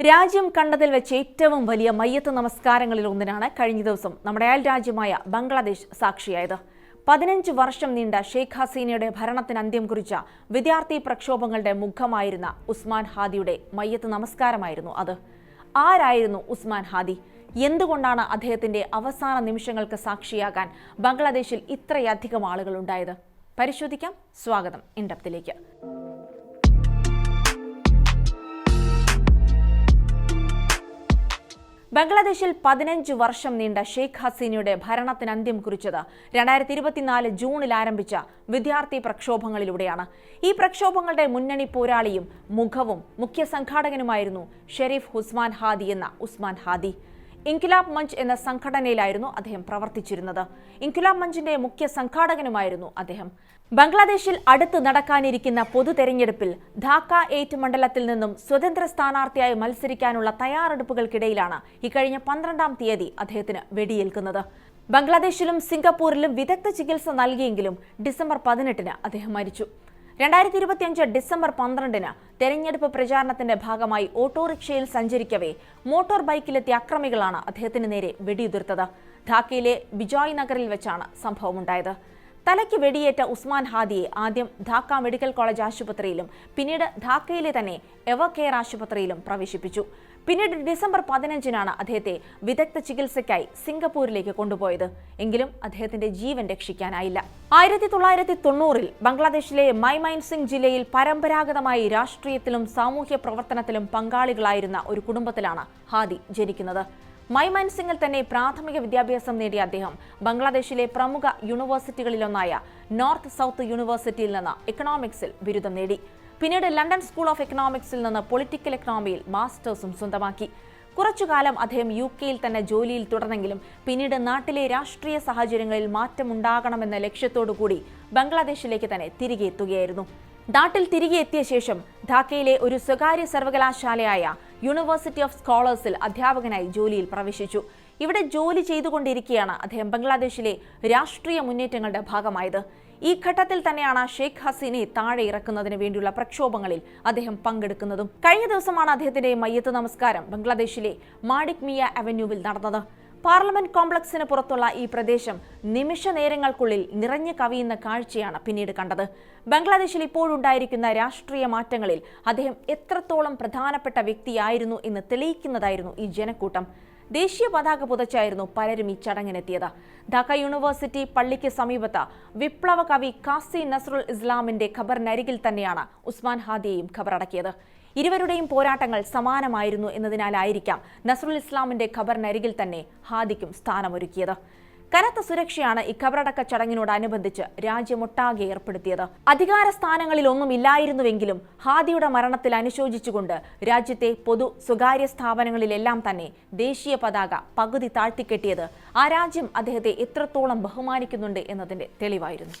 രാജ്യം കണ്ടതിൽ വെച്ച് ഏറ്റവും വലിയ മയ്യത്ത് നമസ്കാരങ്ങളിൽ ഒന്നിനാണ് കഴിഞ്ഞ ദിവസം നമ്മുടെ അയൽ രാജ്യമായ ബംഗ്ലാദേശ് സാക്ഷിയായത്. പതിനഞ്ച് വർഷം നീണ്ട ഷെയ്ഖ് ഹസീനയുടെ ഭരണത്തിന് അന്ത്യം കുറിച്ച വിദ്യാർത്ഥി പ്രക്ഷോഭങ്ങളുടെ മുഖമായിരുന്ന ഉസ്മാൻ ഹാദിയുടെ മയ്യത്ത് നമസ്കാരമായിരുന്നു അത്. ആരായിരുന്നു ഉസ്മാൻ ഹാദി? എന്തുകൊണ്ടാണ് അദ്ദേഹത്തിന്റെ അവസാന നിമിഷങ്ങൾക്ക് സാക്ഷിയാകാൻ ബംഗ്ലാദേശിൽ ഇത്രയധികം ആളുകൾ ഉണ്ടായത്? പരിശോധിക്കാം. സ്വാഗതം. ഇൻഡപ്തിലേക്ക്. ബംഗ്ലാദേശിൽ പതിനഞ്ച് വർഷം നീണ്ട ഷെയ്ഖ് ഹസീനയുടെ ഭരണത്തിന് അന്ത്യം കുറിച്ചത് രണ്ടായിരത്തി ഇരുപത്തിനാല് ജൂണിൽ ആരംഭിച്ച വിദ്യാർത്ഥി പ്രക്ഷോഭങ്ങളിലൂടെയാണ്. ഈ പ്രക്ഷോഭങ്ങളുടെ മുന്നണി പോരാളിയും മുഖവും മുഖ്യ സംഘാടകനുമായിരുന്നു ഷെരീഫ് ഉസ്മാൻ ഹാദി എന്ന ഉസ്മാൻ ഹാദി. ഇൻകിലാബ് മഞ്ച് എന്ന സംഘടനയിലായിരുന്നു അദ്ദേഹം പ്രവർത്തിച്ചിരുന്നത്. ഇൻകിലാബ് മഞ്ചിന്റെ മുഖ്യ സംഘാടകനുമായിരുന്നു അദ്ദേഹം. ബംഗ്ലാദേശിൽ അടുത്ത് നടക്കാനിരിക്കുന്ന പൊതു തെരഞ്ഞെടുപ്പിൽ ധാക്ക എയ്റ്റ് മണ്ഡലത്തിൽ നിന്നും സ്വതന്ത്ര സ്ഥാനാർത്ഥിയായി മത്സരിക്കാനുള്ള തയ്യാറെടുപ്പുകൾക്കിടയിലാണ് ഇക്കഴിഞ്ഞ പന്ത്രണ്ടാം തീയതി അദ്ദേഹത്തിന് വെടിയേൽക്കുന്നത്. ബംഗ്ലാദേശിലും സിംഗപ്പൂരിലും വിദഗ്ധ ചികിത്സ നൽകിയെങ്കിലും ഡിസംബർ പതിനെട്ടിന് അദ്ദേഹം മരിച്ചു. രണ്ടായിരത്തി ഇരുപത്തിയഞ്ച് ഡിസംബർ പന്ത്രണ്ടിന് തെരഞ്ഞെടുപ്പ് പ്രചാരണത്തിന്റെ ഭാഗമായി ഓട്ടോറിക്ഷയിൽ സഞ്ചരിക്കവേ മോട്ടോർ ബൈക്കിലെത്തിയ അക്രമികളാണ് അദ്ദേഹത്തിന് നേരെ വെടിയുതിർത്തത്. ധാക്കയിലെ ബിജോയ് നഗറിൽ വെച്ചാണ് സംഭവമുണ്ടായത്. തലയ്ക്ക് വെടിയേറ്റ ഉസ്മാൻ ഹാദിയെ ആദ്യം ധാക്ക മെഡിക്കൽ കോളേജ് ആശുപത്രിയിലും പിന്നീട് ധാക്കയിലെ തന്നെ എവർ ആശുപത്രിയിലും പ്രവേശിപ്പിച്ചു. പിന്നീട് ഡിസംബർ പതിനഞ്ചിനാണ് അദ്ദേഹത്തെ വിദഗ്ധ ചികിത്സയ്ക്കായി സിംഗപ്പൂരിലേക്ക് കൊണ്ടുപോയത്. എങ്കിലും അദ്ദേഹത്തിന്റെ ജീവൻ രക്ഷിക്കാനായില്ല. ആയിരത്തി തൊള്ളായിരത്തി തൊണ്ണൂറിൽ ബംഗ്ലാദേശിലെ മൈമൈൻ സിംഗ് ജില്ലയിൽ പരമ്പരാഗതമായി രാഷ്ട്രീയത്തിലും സാമൂഹ്യ പ്രവർത്തനത്തിലും പങ്കാളികളായിരുന്ന ഒരു കുടുംബത്തിലാണ് ഹാദി ജനിക്കുന്നത്. മൈമൻ സിംഗിൽ തന്നെ പ്രാഥമിക വിദ്യാഭ്യാസം നേടിയ അദ്ദേഹം ബംഗ്ലാദേശിലെ പ്രമുഖ യൂണിവേഴ്സിറ്റികളിലൊന്നായ നോർത്ത് സൗത്ത് യൂണിവേഴ്സിറ്റിയിൽ നിന്ന് എക്കണോമിക്സിൽ ബിരുദം നേടി. പിന്നീട് ലണ്ടൻ സ്കൂൾ ഓഫ് എക്കണോമിക്സിൽ നിന്ന് പൊളിറ്റിക്കൽ എക്കണോമിയിൽ മാസ്റ്റേഴ്സും സ്വന്തമാക്കി. കുറച്ചുകാലം അദ്ദേഹം യു കെയിൽ തന്നെ ജോലിയിൽ തുടർന്നെങ്കിലും പിന്നീട് നാട്ടിലെ രാഷ്ട്രീയ സാഹചര്യങ്ങളിൽ മാറ്റമുണ്ടാകണമെന്ന ലക്ഷ്യത്തോടു കൂടി ബംഗ്ലാദേശിലേക്ക് തന്നെ തിരികെ എത്തുകയായിരുന്നു. നാട്ടിൽ തിരികെ എത്തിയ ശേഷം ധാക്കയിലെ ഒരു സ്വകാര്യ സർവകലാശാലയായ യൂണിവേഴ്സിറ്റി ഓഫ് സ്കോളേഴ്സിൽ അധ്യാപകനായി ജോലിയിൽ പ്രവേശിച്ചു. ഇവിടെ ജോലി ചെയ്തുകൊണ്ടിരിക്കെയാണ് അദ്ദേഹം ബംഗ്ലാദേശിലെ രാഷ്ട്രീയ മുന്നേറ്റങ്ങളുടെ ഭാഗമായത്. ഈ ഘട്ടത്തിൽ തന്നെയാണ് ഷെയ്ഖ് ഹസീനെ താഴെ ഇറക്കുന്നതിന് വേണ്ടിയുള്ള പ്രക്ഷോഭങ്ങളിൽ അദ്ദേഹം പങ്കെടുക്കുന്നതും. കഴിഞ്ഞ ദിവസമാണ് അദ്ദേഹത്തിന്റെ മയ്യത്ത് നമസ്കാരം ബംഗ്ലാദേശിലെ മാഡിക് മിയ അവന്യൂവിൽ നടന്നത്. പാർലമെന്റ് കോംപ്ലക്സിന് പുറത്തുള്ള ഈ പ്രദേശം നിമിഷ നേരങ്ങൾക്കുള്ളിൽ നിറഞ്ഞു കവിയുന്ന കാഴ്ചയാണ് പിന്നീട് കണ്ടത്. ബംഗ്ലാദേശിൽ ഇപ്പോഴുണ്ടായിരിക്കുന്ന രാഷ്ട്രീയ മാറ്റങ്ങളിൽ അദ്ദേഹം എത്രത്തോളം പ്രധാനപ്പെട്ട വ്യക്തിയായിരുന്നു എന്ന് തെളിയിക്കുന്നതായിരുന്നു ഈ ജനക്കൂട്ടം. ദേശീയ പതാക പുതച്ചായിരുന്നു പലരും ഈ ചടങ്ങിനെത്തിയത്. ധാക്ക യൂണിവേഴ്സിറ്റി പള്ളിക്ക് സമീപത്ത് വിപ്ലവ കവി കാസി നസ്രുൽ ഇസ്ലാമിന്റെ ഖബറിനരികിൽ തന്നെയാണ് ഉസ്മാൻ ഹാദിയെയും ഖബറടക്കിയത്. ഇരുവരുടെയും പോരാട്ടങ്ങൾ സമാനമായിരുന്നു എന്നതിനാലായിരിക്കാം നസ്രുൽ ഇസ്ലാമിന്റെ ഖബറിനരികിൽ തന്നെ ഹാദിക്കും സ്ഥാനമൊരുക്കിയത്. കനത്ത സുരക്ഷയാണ് ഈ ഖബറടക്ക ചടങ്ങിനോടനുബന്ധിച്ച് രാജ്യമൊട്ടാകെ ഏർപ്പെടുത്തിയത്. അധികാര സ്ഥാനങ്ങളിൽ ഒന്നും ഇല്ലായിരുന്നുവെങ്കിലും ഹാദിയുടെ മരണത്തിൽ അനുശോചിച്ചുകൊണ്ട് രാജ്യത്തെ പൊതു സ്വകാര്യ സ്ഥാപനങ്ങളിലെല്ലാം തന്നെ ദേശീയ പതാക പകുതി താഴ്ത്തിക്കെട്ടിയത് ആ രാജ്യം അദ്ദേഹത്തെ എത്രത്തോളം ബഹുമാനിക്കുന്നുണ്ട് എന്നതിന്റെ തെളിവായിരുന്നു.